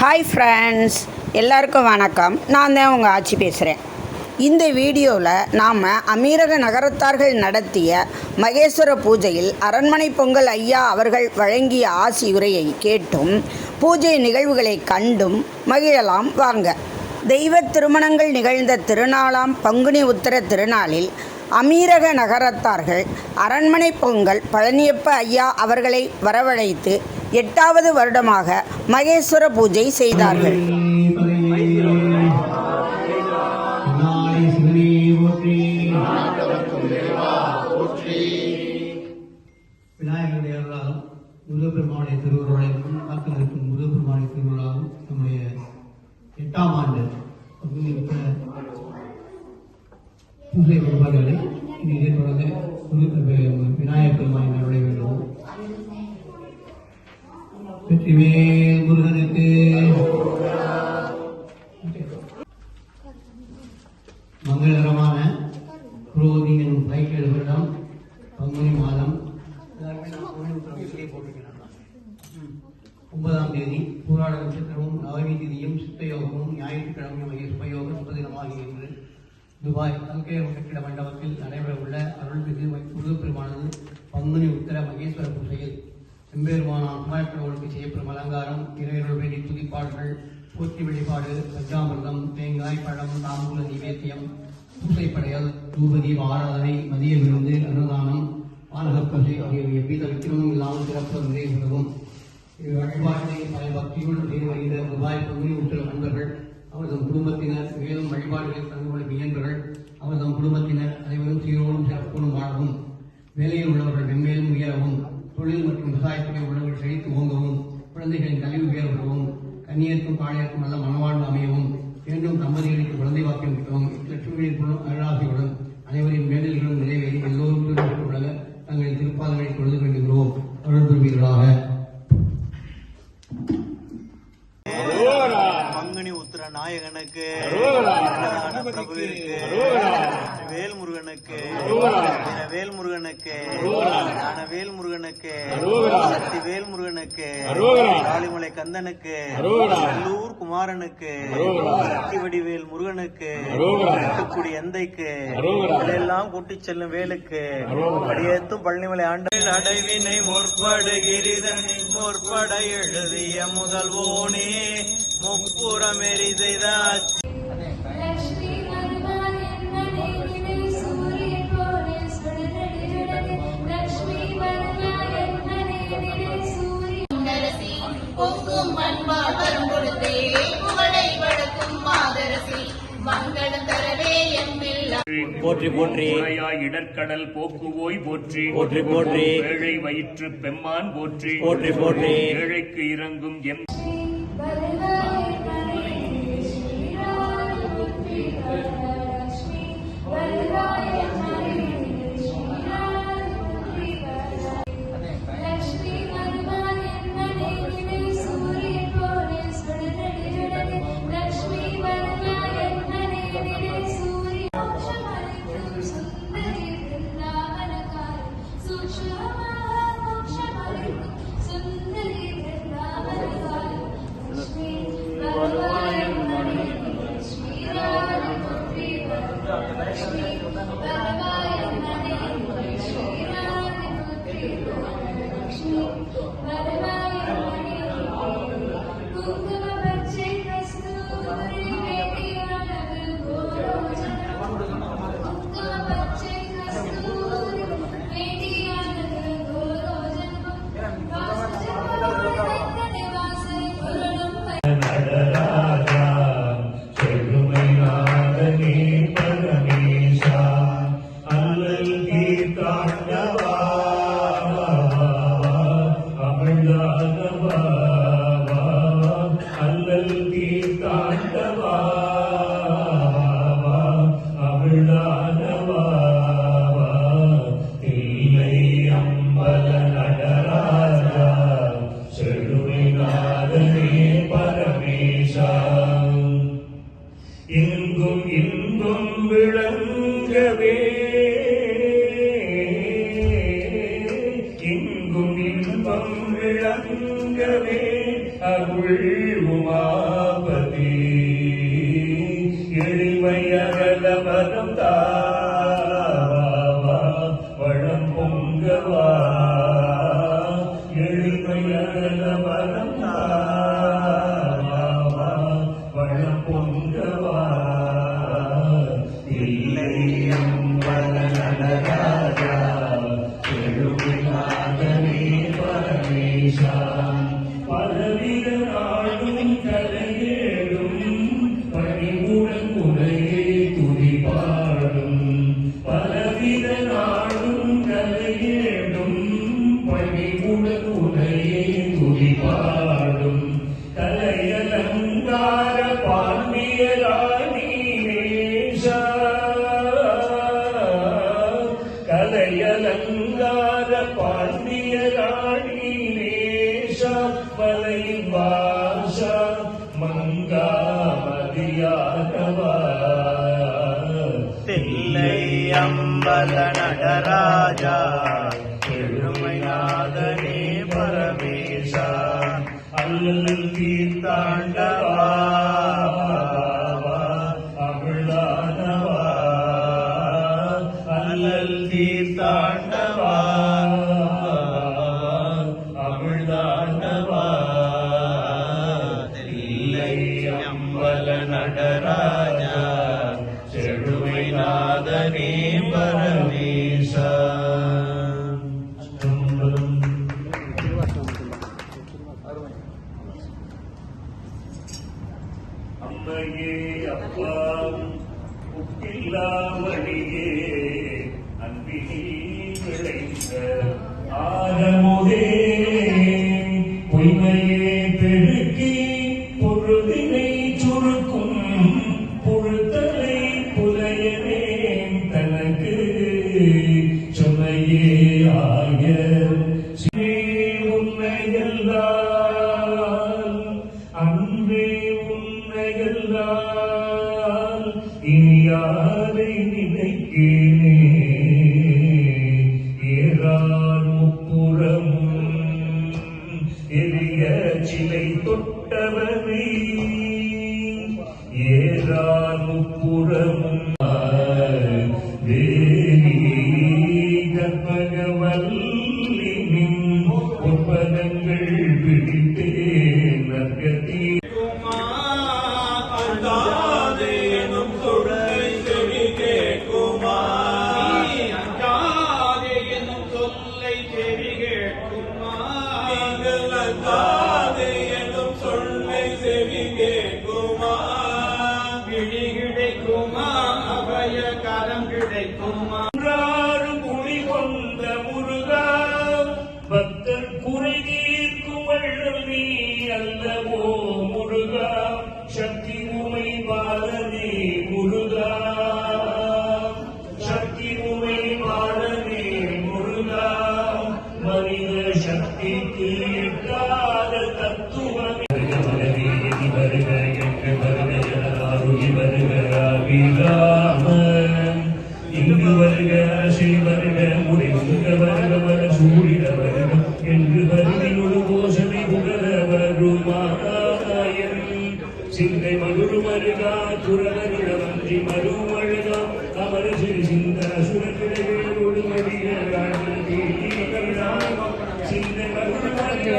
Hi friends எல்லாருக்கும் வணக்கம். நான் தான் உங்கள் ஆட்சி பேசுகிறேன் இந்த வீடியோவில் நாம் அமீரக நகரத்தார்கள் நடத்திய மகேஸ்வர பூஜையில் அரண்மனை பொங்கல் ஐயா அவர்கள் வழங்கிய ஆசியுரையை கேட்டும் பூஜை நிகழ்வுகளை கண்டும் மகிழலாம் வாங்க. தெய்வ திருமணங்கள் நிகழ்ந்த திருநாளாம் பங்குனி உத்தர திருநாளில் அமீரக நகரத்தார்கள் அரண்மனை பொங்கல் பழனியப்ப ஐயா அவர்களை வரவழைத்து எட்டாவது வருடமாக மகேஸ்வர பூஜை செய்தார்கள். விநாயகருடைய அருளாலும் முருகப்பெருமானுடைய திருவுருளையும் காத்து நிற்கும் முருகப்பெருமானுடைய திருவிழாவும் நம்முடைய எட்டாம் ஆண்டு இன்றைய உத்திர பூஜை தொடர்ந்து இங்கே தொடங்க விநாயகர் பெருமானை நடைய வேண்டும் வெற்றிவேல் முருகனுக்கு. மங்களகரமான குரோதி எனும் பைக்கேடு வருடம் பங்குனி மாதம். ஒன்பதாம் தேதி பூராட நட்சத்திரமும் நவமி திதியும் சித்தயோகமும் ஞாயிற்றுக்கிழமையும் ஆகிய சுபயோக துபாய் அல்கே கட்டிட மண்டபத்தில் நடைபெறவுள்ள அருள்மிகு முருகப்பெருமானது பங்குனி உத்தர மகேஸ்வர பூஜையில் செம்பெருமானான் குமாரக்கடவுளுக்கு செய்யப்படும் அலங்காரம் இறையருள் வேண்டி துதிப்பாடுகள் போற்றி வழிபாடு பஞ்சாமிர்தம் தேங்காய் பழம் தாம்பூல நிவேத்தியம் பூசைப்படையல் தூபதி ஆராதனை மதிய விருந்து அன்னதானம் பாலகப்பசை ஆகியவை எவ்வித விக்கிரமும் இல்லாமல் சிறப்பு நிறைவேறவும் வழிபாட்டை பல பக்தியுடன் செய்து வருகிற துபாய் பகுதி உத்தர நண்பர்கள் அவரது குடும்பத்தினர் மேலும் வழிபாடுகளில் கலந்து கொள்ளும் அவர் தம் குடும்பத்தினர் அனைவரும் சீரோடும் சிறப்போடும் வாழவும் வேலையில் உள்ளவர்கள் மென்மேலும் உயரவும் தொழில் மற்றும் விவசாயத்துறை உள்ளவர்கள் செழித்து ஓங்கவும் குழந்தைகளின் கல்வி உயர்வவும் கன்னியருக்கும் பாளையருக்கும் நல்ல மனவாழ்வு அமையவும் மீண்டும் தம்பதிகளுக்கு குழந்தை வாக்கியம் கிட்டவும் லட்சுமியின் அருளாசியுடன் அனைவரின் வேண்டல்களும் நிறைவேறி எல்லோரும் கந்தனுக்கு நல்லூர் குமாரனுக்கு சக்தி வடிவேல் முருகனுக்கு வெட்டுக்குடி எந்தைக்கு இதெல்லாம் கூட்டிச் செல்லும் வேலுக்கு. படியேத்தும் பழனிமலை ஆண்டு அடைவினை முற்படுகிரிதனை முற்பட எழுதிய முதல்வோனே முப்புறமெறி போற்றி போற்றி. இடர்கடல் போக்குவோய் போற்றி. போற்றி, போற்றி. ஏழை வயிற்று பெம்மான் போற்றி. போற்றி, போற்றி. ஏழைக்கு இறங்கும் எம் வருவாய் என்னை Lakshmi. விளங்கவே அருள் உமா Krishna, Padre म्बलनराजा You. நீ அல்லவோ முருகா ಸಿಂಧೆ ಮರು ಮರಿದ ತುರದರಿಳ ಮಂದಿ ಮರು ಮಳೆದ ಅವರ ಸಿರಿ ಸಿಂಧರ ಸುರ ಕಿಡೆಗೆ ಉಳು ಮಡಿಯ ಸಿಂಧೆ ಮರು ಮರಿದ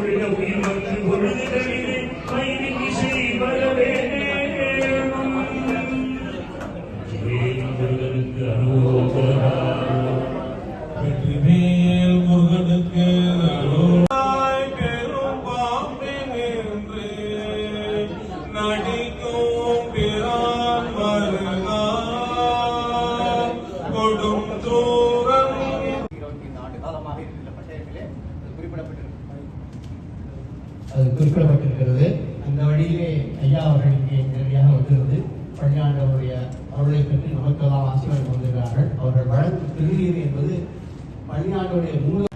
Gracias. வழியிலே ஐயா அவர்கள் இங்கே நேரடியாக வந்திருந்து பழனியாண்டவருடைய அருளை நமக்கு நமக்கெல்லாம் ஆசீர்வாதம் வந்திருக்கிறார்கள் அவர்கள் வழக்கு திருநீர் என்பது பழனியாண்டவருடைய மூல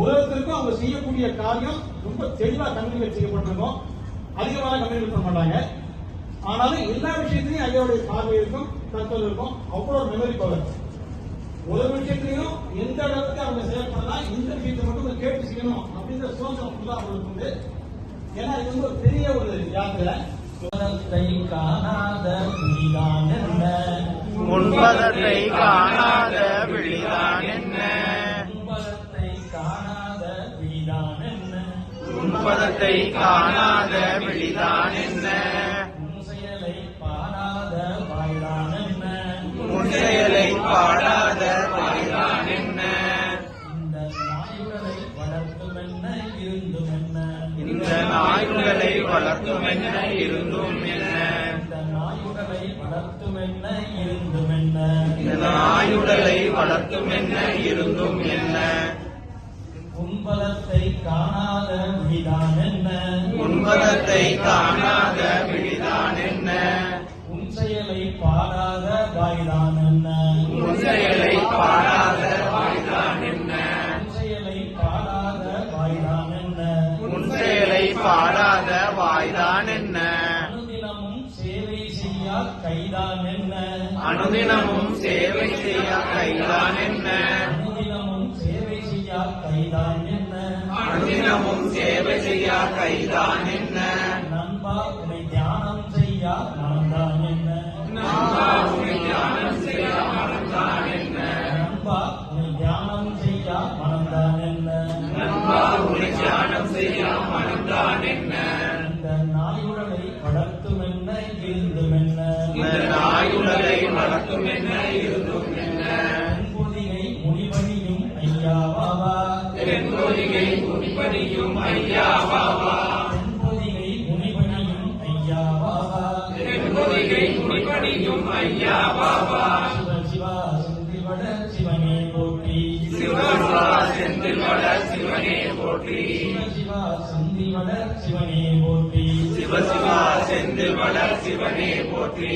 உலகத்திற்கும் அவங்க செய்யக்கூடிய காரியம் ரொம்ப தெளிவாக கம்பெனிகள் செய்யப்பட்டிருக்கும் அதிகமான கம்பெனிகள் பண்ண மாட்டாங்க. ஆனாலும் எல்லா விஷயத்திலையும் ஐயாவுடைய பார்வை இருக்கும் தத்துவம் இருக்கும். அவ்வளோ மெமரி பவர் ஒரு விஷயத்திலையும் எந்த அளவுக்கு அவங்க செயல்படலாம் இந்த விஷயத்தை மட்டும் கேட்டு செய்யணும் அப்படின்ற சோசம் ஃபுல்லாக அவங்களுக்கு வந்து ஏன்னா இது வந்து ஒரு பெரிய ஒரு யாத்திரை முன்பதத்தை காணாத விழிதான் என்ன முன்பதத்தை காணாத விழிதான் என்ன முன்பதத்தை காணாத விழிதான் என்ன முன்பதத்தை காணாத விழிதான் என்ன உன் செயலை பாடாத வாய்தான் என்ன செயலை பாடாத என்ன இருந்தும் என்ன இந்த நாயுடலை வளர்த்தும் என்ன இருந்தும் என்ன இந்த நாயுடலை வளர்த்தும் என்ன இருந்தும் என்ன உன்பதத்தை காணாத விழிதான் என்ன உன்பதத்தை காணாத அனுதினமும் சேவை செய்ய கைதான் என்ன? அனுதினமும் சேவை செய்யா கைதான் என்ன அனுதினமும் சேவை செய்ய கைதான் என்ன? நண்பா சிவ சிவா சிவசிவா செந்தில் வளர் சிவனே போற்றி.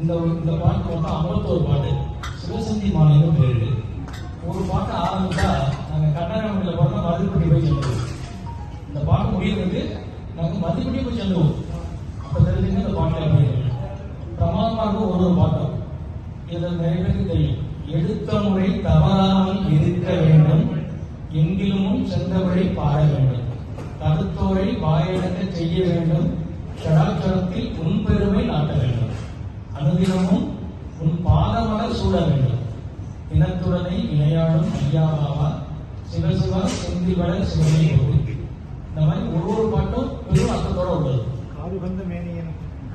இந்த இந்த பாட்டு மொத்தம் ஐம்பத்தோரு பாட்டு. சிவசந்தி மாநிலம் பேரு. ஒரு பாட்டு ஆரம்பிச்சா நாங்க கட்டணங்களில் போறோம் மதுப்பட்டி போய் செல்லுவோம் இந்த பாட்டு முடியறதுக்கு நாங்க மதுப்பட்டி போய் செல்லுவோம் அப்ப தெரிஞ்சுங்க இந்த பாட்டு அப்படி பிரமாதமாக ஒரு ஒரு பாட்டும். இதில் நிறைய பேருக்கு தெரியும். எடுத்த முறை தவறாமல் இருக்க வேண்டும். எங்கிலும் சென்றவரை பாட வேண்டும். கருத்தோரை வாயிழக்க செய்ய வேண்டும். கடாச்சாரத்தில் உன் அனுதினமும் உன் பாதமலர் சூட வேண்டும். இனத்துடனை இணையாடும் ஐயாவாவா சிவசிவா செந்திவள சிவனை போடு இந்த மாதிரி ஒரு ஒரு பாட்டும் பெரும் அர்த்தத்தோட உள்ளது.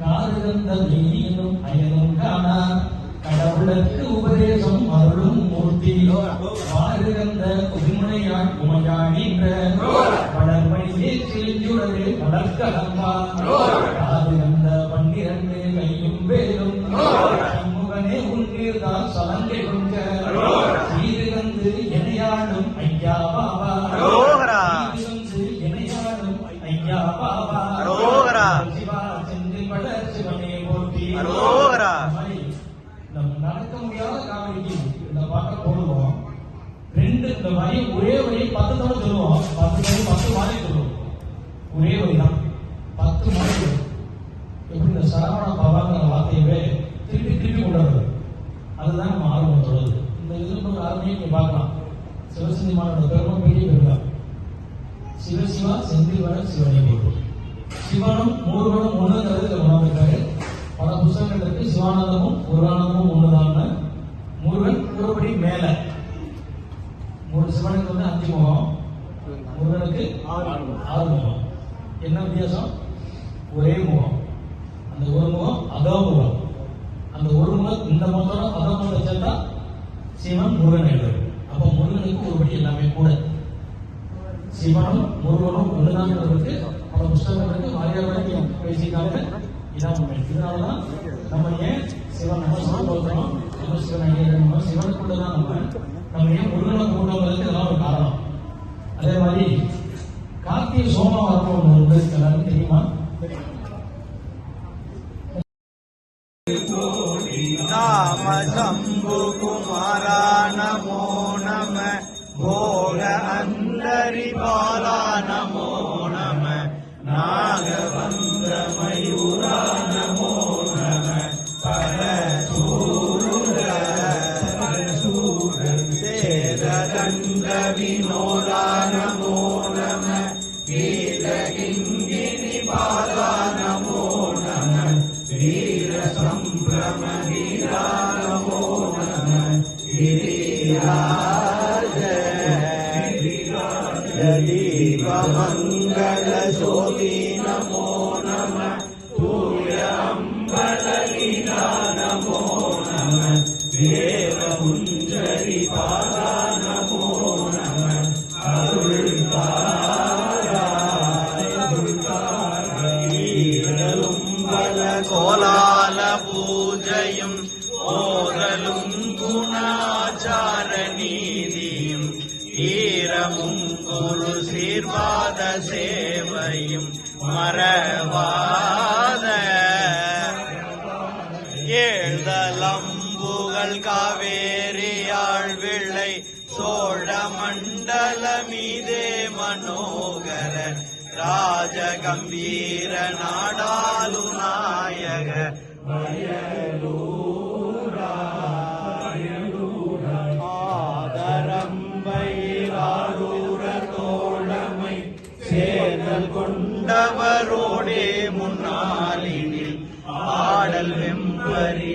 காருகந்த மேனியனும் அயனும் காணா. கடவுளுக்கு உபதேசம் அருளும் மூர்த்தி. வாருகந்த புதுமுனையான் உமையாடின்ற. வளர்மணியே செல்லுடரே வளர்க்கலம்பா காருகந்த சலங்கை கொண்ட சீருகந்து எனையாடும் ஐயா பாபா. எனையாடும் ஐயா பாபா அரோகரா. சிவா செந்தில் வளர் சிவனே போற்றி அரோகரா. இந்த மாதிரி நம்ம நடக்க முடியாத காமெடிக்கு இந்த பாட்டை போடுவோம் ரெண்டு இந்த வரி ஒரே வரி பத்து தடவை சொல்லுவோம் பத்து தடவை பத்து மாதிரி சொல்லுவோம் ஒரே வரி தான் பத்து மாதிரி வரும். எப்படி இந்த சரவண பவாங்கிற வார்த்தையவே திருப்பி திருப்பி கொண்டு வருது அதுதான் நம்ம ஆர்வம் சொல்லுது இந்த இதில் ஒரு ஆர்வமையை நீங்க பார்க்கலாம் சிவசந்தி மாணோட பெருமை பெரிய பெருமை சிவசிவா செந்தில்வர சிவனை போட்டு சிவனும் முருகனும் ஒண்ணுங்கிறது இதுல உணர்ந்திருக்காரு பல புத்தகங்கள் இருக்கு சிவானந்தமும் முருகானந்தமும் ஒண்ணுதான் முருகன் ஒருபடி மேல ஒரு சிவனுக்கு வந்து அஞ்சு முகம் முருகனுக்கு ஆறு முகம் என்ன வித்தியாசம் ஒரே முகம். அந்த ஒரு முகம் அதோ முகம். அந்த ஒரு முகம் இந்த முகத்தோட அதோ முகத்தை சேர்த்தா சிவன் முருகன் ஆயிடுவார் அப்ப முருகனுக்கு ஒருபடி எல்லாமே கூட. சிவனும் முருகனும் ஒன்றுதான் இருக்கு பல புஸ்தகங்களுக்கு வாரியாக பேசிக்காங்க இதான் உண்மை. இதனாலதான் நம்ம ஏன் சிவன் நம்ம சிவன் போகிறோம் நம்ம சிவன் ஐயா நம்ம சிவனுக்குள்ளதான் நம்ம நம்ம ஏன் முருகனை கூட்டங்கிறதுக்கு இதெல்லாம் ஒரு காரணம். அதே மாதிரி கார்த்திகை சோமவாரம் ஒன்று இருந்து எல்லாரும் தெரியுமா? ராம சம்பு குமாரா நமோ நம. போக அந்தரி பாலா நமோ. நம நாகவந்த மயூரா நமோ நம. பரசூர Bye. ராஜ கம்பீர நாடாலு நாயக. தோழமை சேர்தல் கொண்டவரோடே முன்னாளினில் ஆடல் வெம்பரி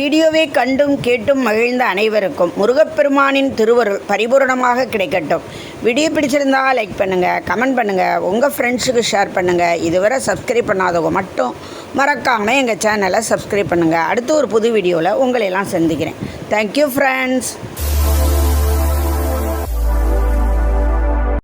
வீடியோவை கண்டும் கேட்டும் மகிழ்ந்த அனைவருக்கும் முருகப்பெருமானின் திருவருள் பரிபூரணமாக கிடைக்கட்டும். வீடியோ பிடிச்சிருந்தா லைக் பண்ணுங்கள் கமெண்ட் பண்ணுங்கள் உங்கள் ஃப்ரெண்ட்ஸுக்கு ஷேர் பண்ணுங்கள் இதுவரை சப்ஸ்கிரைப் பண்ணாதவங்க மட்டும் மறக்காமல் எங்கள் சேனலை சப்ஸ்கிரைப் பண்ணுங்கள் அடுத்து ஒரு புது வீடியோவில் உங்களையெல்லாம் சந்திக்கிறேன். Thank you friends